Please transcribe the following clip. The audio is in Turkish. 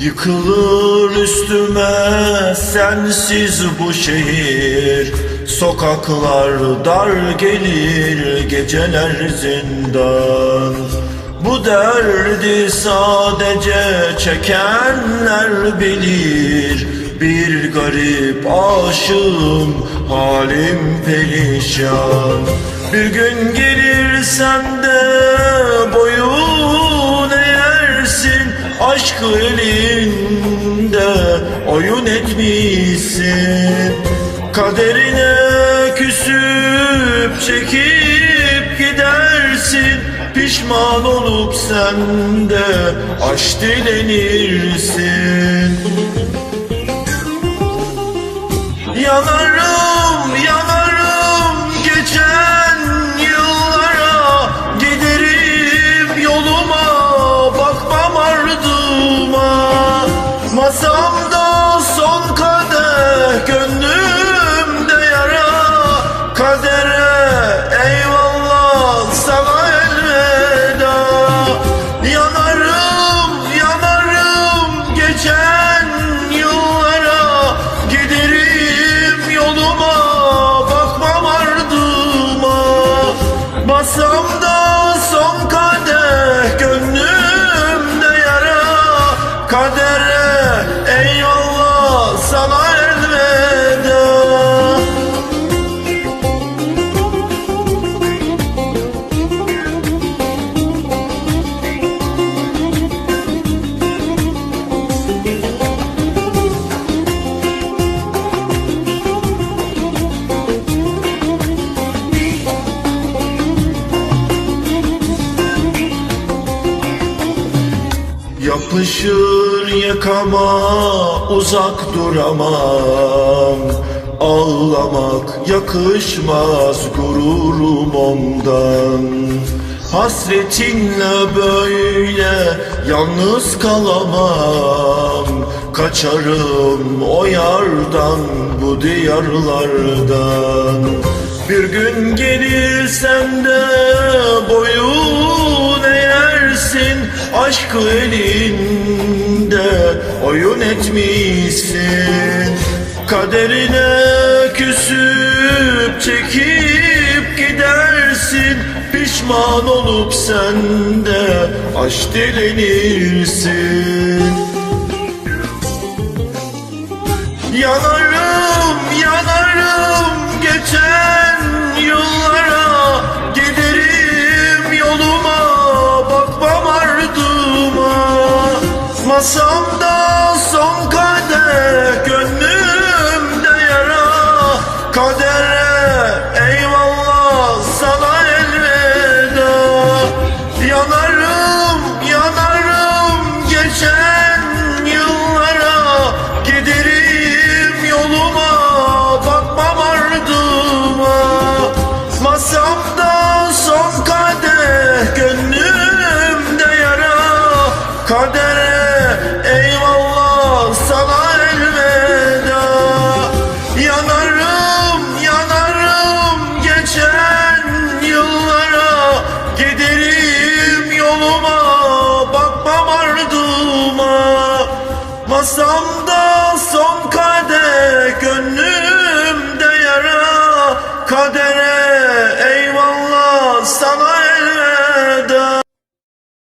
Yıkılır üstüme sensiz bu şehir. Sokaklar dar gelir geceler zindan. Bu derdi sadece çekenler bilir. Bir garip aşığım halim perişan. Bir gün gelir sen de Aşkı elinde oyun etmişsin. Kaderine küsüp çekip gidersin. Pişman olup sen de aşk dilenirsin. Yanarım, Yapışır yakama uzak duramam. Ağlamak yakışmaz gururum ondan. Hasretinle böyle yalnız kalamam. Kaçarım o yardan bu diyarlardan. Bir gün gelir sen de boyun Aşkı elinde oyun etmişsin. Kaderine küsüp çekip gidersin. Pişman olup sen de aşk dilenirsin Yanarım, Masamda son kadeh, some